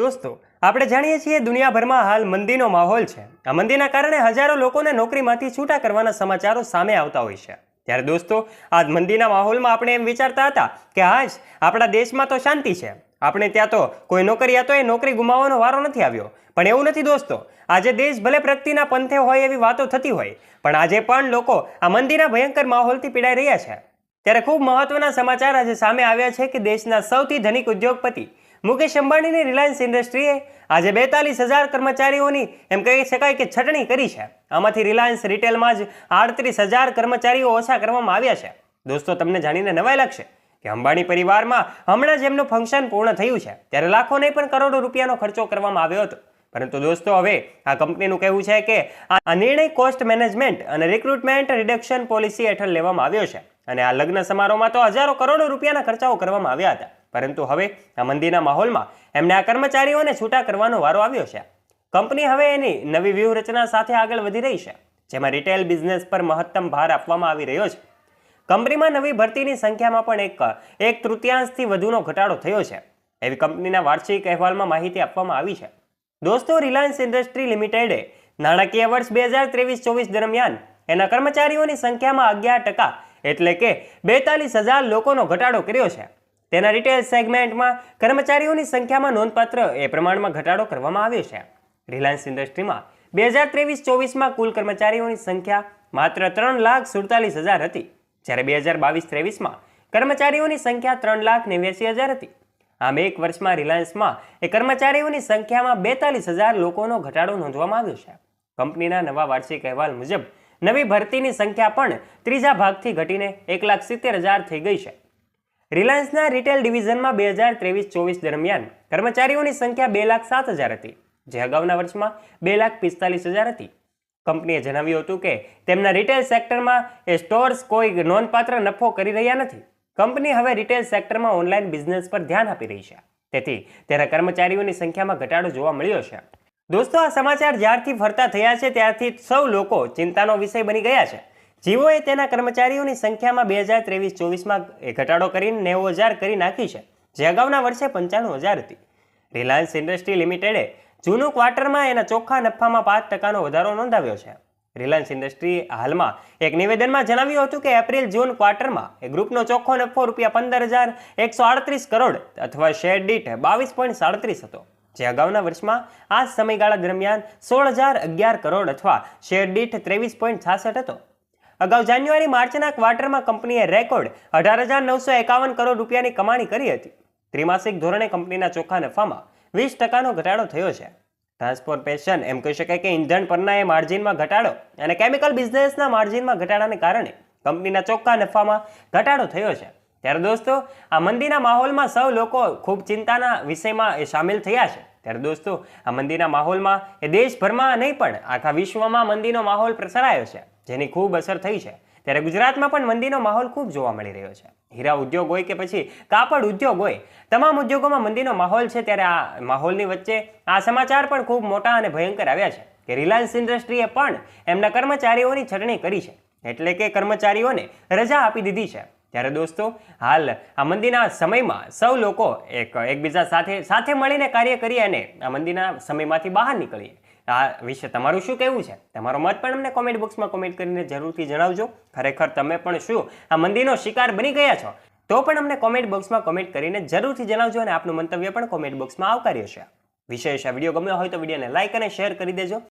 દોસ્તો, આપણે જાણીએ છીએ દુનિયાભરમાં હાલ મંદીનો માહોલ છે. આ મંદીના કારણે હજારો લોકોને નોકરીમાંથી છૂટા કરવાના સમાચારો સામે આવતા હોય છે. ત્યારે દોસ્તો, આ મંદીના માહોલમાં આપણે એમ વિચારતા હતા કે હાશ આપણા દેશમાં તો શાંતિ છે. આપણે ત્યાં તો કોઈ નોકરિયાતોએ નોકરી ગુમાવવાનો વારો નથી આવ્યો. પણ એવું નથી દોસ્તો, આજે દેશ ભલે પ્રગતિના પંથે હોય એવી વાતો થતી હોય, પણ આજે પણ લોકો આ મંદીના ભયંકર માહોલથી પીડાઈ રહ્યા છે. ત્યારે ખૂબ મહત્વના સમાચાર આજે સામે આવ્યા છે કે દેશના સૌથી ધનિક ઉદ્યોગપતિ મુકેશ અંબાણીની રિલાયન્સ ઇન્ડસ્ટ્રીએ આજે બેતાલીસ હજાર કર્મચારીઓની એમ કહી શકાય કે છટણી કરી છે. આમાંથી રિલાયન્સ રિટેલમાં જ આડત્રીસ હજાર કર્મચારીઓ ઓછા કરવામાં આવ્યા છે. દોસ્તો, તમને જાણીને નવાઈ લાગશે કે અંબાણી પરિવારમાં હમણાં જ એમનું ફંક્શન પૂર્ણ થયું છે. ત્યારે લાખો નહીં પણ કરોડો રૂપિયાનો ખર્ચો કરવામાં આવ્યો હતો. પરંતુ દોસ્તો, હવે આ કંપનીનું કહેવું છે કે આ નિર્ણય કોસ્ટ મેનેજમેન્ટ અને રિક્રુટમેન્ટ રિડક્શન પોલિસી હેઠળ લેવામાં આવ્યો છે. અને આ લગ્ન સમારોહમાં તો હજારો કરોડો રૂપિયાના ખર્ચાઓ કરવામાં આવ્યા હતા. પરંતુ હવે આ મંદીના માહોલમાં એમને આ કર્મચારીઓને છૂટા કરવાનો વારો આવ્યો છે. કંપની હવે એની નવી વ્યૂહરચના સાથે આગળ વધી રહી છે, જેમાં રિટેલ બિઝનેસ પર મહત્તમ ભાર આપવામાં આવી રહ્યો છે. કંપનીમાં નવી ભરતીની સંખ્યામાં પણ એક એક તૃતીયાંશથી વધુનો ઘટાડો થયો છે. એવી કંપનીના વાર્ષિક અહેવાલમાં માહિતી આપવામાં આવી છે. દોસ્તો, રિલાયન્સ ઇન્ડસ્ટ્રી લિમિટેડે નાણાકીય વર્ષ બે હજાર ત્રેવીસ ચોવીસ દરમિયાન એના કર્મચારીઓની સંખ્યામાં અગિયાર ટકા એટલે કે બેતાલીસ હજાર લોકોનો ઘટાડો કર્યો છે. તેના રિટેલ સેગમેન્ટમાં કર્મચારીઓની સંખ્યામાં નોંધપાત્ર એ પ્રમાણમાં ઘટાડો કરવામાં આવ્યો છે. રિલાયન્સ ઇન્ડસ્ટ્રીમાં બે હજાર ત્રેવીસ ચોવીસમાં કુલ કર્મચારીઓની સંખ્યા માત્ર ત્રણ લાખ સુડતાલીસ હજાર હતી, જ્યારે બે હજાર બાવીસ ત્રેવીસમાં કર્મચારીઓની સંખ્યા ત્રણ લાખ નેવ્યાસી હજાર હતી. આમ એક વર્ષમાં રિલાયન્સમાં એ કર્મચારીઓની સંખ્યામાં બેતાલીસ હજાર લોકોનો ઘટાડો નોંધવામાં આવ્યો છે. કંપનીના નવા વાર્ષિક અહેવાલ મુજબ નવી ભરતીની સંખ્યા પણ ત્રીજા ભાગથી ઘટીને એક લાખ સિત્તેર હજાર થઈ ગઈ છે. રિલાયન્સના રિટેલ ડિવિઝનમાં બે હજાર ત્રેવીસ ચોવીસ દરમિયાન કર્મચારીઓની સંખ્યા બે લાખ સાત હજાર હતી, જે અગાઉના વર્ષમાં બે લાખ પિસ્તાલીસ હજાર હતી. કંપનીએ જણાવ્યું હતું કે તેમના રિટેલ સેક્ટરમાં એ સ્ટોર્સ કોઈ નોંધપાત્ર નફો કરી રહ્યા નથી. કંપની હવે રિટેલ સેક્ટરમાં ઓનલાઈન બિઝનેસ પર ધ્યાન આપી રહી છે. તેથી તેના કર્મચારીઓની સંખ્યામાં ઘટાડો જોવા મળ્યો છે. દોસ્તો, આ સમાચાર જ્યારથી ફરતા થયા છે, ત્યારથી સૌ લોકો ચિંતાનો વિષય બની ગયા છે. જીઓએ તેના કર્મચારીઓની સંખ્યામાં બે હજાર ત્રેવીસ ચોવીસમાં ઘટાડો કરીને નેવું હજાર કરી નાખી છે, જે અગાઉના વર્ષે પંચાણું હજાર હતી. રિલાયન્સ ઇન્ડસ્ટ્રી લિમિટેડે જૂનું ક્વાર્ટરમાં એના ચોખ્ખા નફામાં પાંચ ટકાનો વધારો નોંધાવ્યો છે. રિલાયન્સ ઇન્ડસ્ટ્રી હાલમાં એક નિવેદનમાં જણાવ્યું હતું કે એપ્રિલ જૂન ક્વાર્ટરમાં એ ગ્રુપનો ચોખ્ખો નફો રૂપિયા પંદર હજાર એકસો આડત્રીસ કરોડ અથવા શેર દીઠ બાવીસ પોઈન્ટ સાડત્રીસ હતો, જે અગાઉના વર્ષમાં આ સમયગાળા દરમિયાન સોળ હજાર અગિયાર કરોડ અથવા શેર દીઠ ત્રેવીસ પોઈન્ટ છાસઠ હતો. અગાઉ જાન્યુઆરી, માર્ચના ક્વાર્ટરમાં કંપનીએ રેકોર્ડ અઢાર હજાર નવસો એકાવન કરોડ રૂપિયાની કમાણી કરી હતી. ત્રિમાસિક ધોરણે કંપનીના ચોખ્ખા નફામાં વીસ ટકાનો ઘટાડો થયો છે. ટ્રાન્સપોર્ટેશન એમ કહી શકાય કે ઇંધણ પરના એ માર્જિનમાં ઘટાડો અને કેમિકલ બિઝનેસના માર્જિનમાં ઘટાડાને કારણે કંપનીના ચોખ્ખા નફામાં ઘટાડો થયો છે. ત્યારે દોસ્તો, આ મંદીના માહોલમાં સૌ લોકો ખૂબ ચિંતાના વિષયમાં એ સામેલ થયા છે. ત્યારે દોસ્તો, આ મંદીના માહોલમાં એ દેશભરમાં નહીં પણ આખા વિશ્વમાં મંદીનો માહોલ પ્રસરાયો છે. જેની ખૂબ અસર થઈ છે. ત્યારે ગુજરાતમાં પણ મંદીનો માહોલ ખૂબ જોવા મળી રહ્યો છે. હીરા ઉદ્યોગ હોય કે પછી કાપડ ઉદ્યોગ હોય, તમામ ઉદ્યોગોમાં મંદીનો માહોલ છે ત્યારે આ માહોલની વચ્ચે આ સમાચાર પણ ખૂબ મોટા અને ભયંકર આવ્યા છે કે રિલાયન્સ ઇન્ડસ્ટ્રીએ પણ એમના કર્મચારીઓની છટણી કરી છે. એટલે કે કર્મચારીઓને રજા આપી દીધી છે. ત્યારે દોસ્તો, હાલ આ મંદીના સમયમાં સૌ લોકો એક, એકબીજા સાથે સાથે મળીને કાર્ય કરીએ અને આ મંદીના સમયમાંથી બહાર નીકળીએ. આ વિશે તમારું શું કહેવું છે? તમારો મત પણ અમને કોમેન્ટ બોક્સમાં કોમેન્ટ કરીને જરૂરથી જણાવજો. ખરેખર તમે પણ શું આ મંદીનો શિકાર બની ગયા છો? તો પણ અમને કોમેન્ટ બોક્સમાં કોમેન્ટ કરીને જરૂરથી જણાવજો અને આપનું મંતવ્ય પણ કોમેન્ટ બોક્સમાં આવકાર્ય છે વિશેષ આ વીડિયો ગમ્યો હોય તો વિડીયોને લાઇક અને શેર કરી દેજો.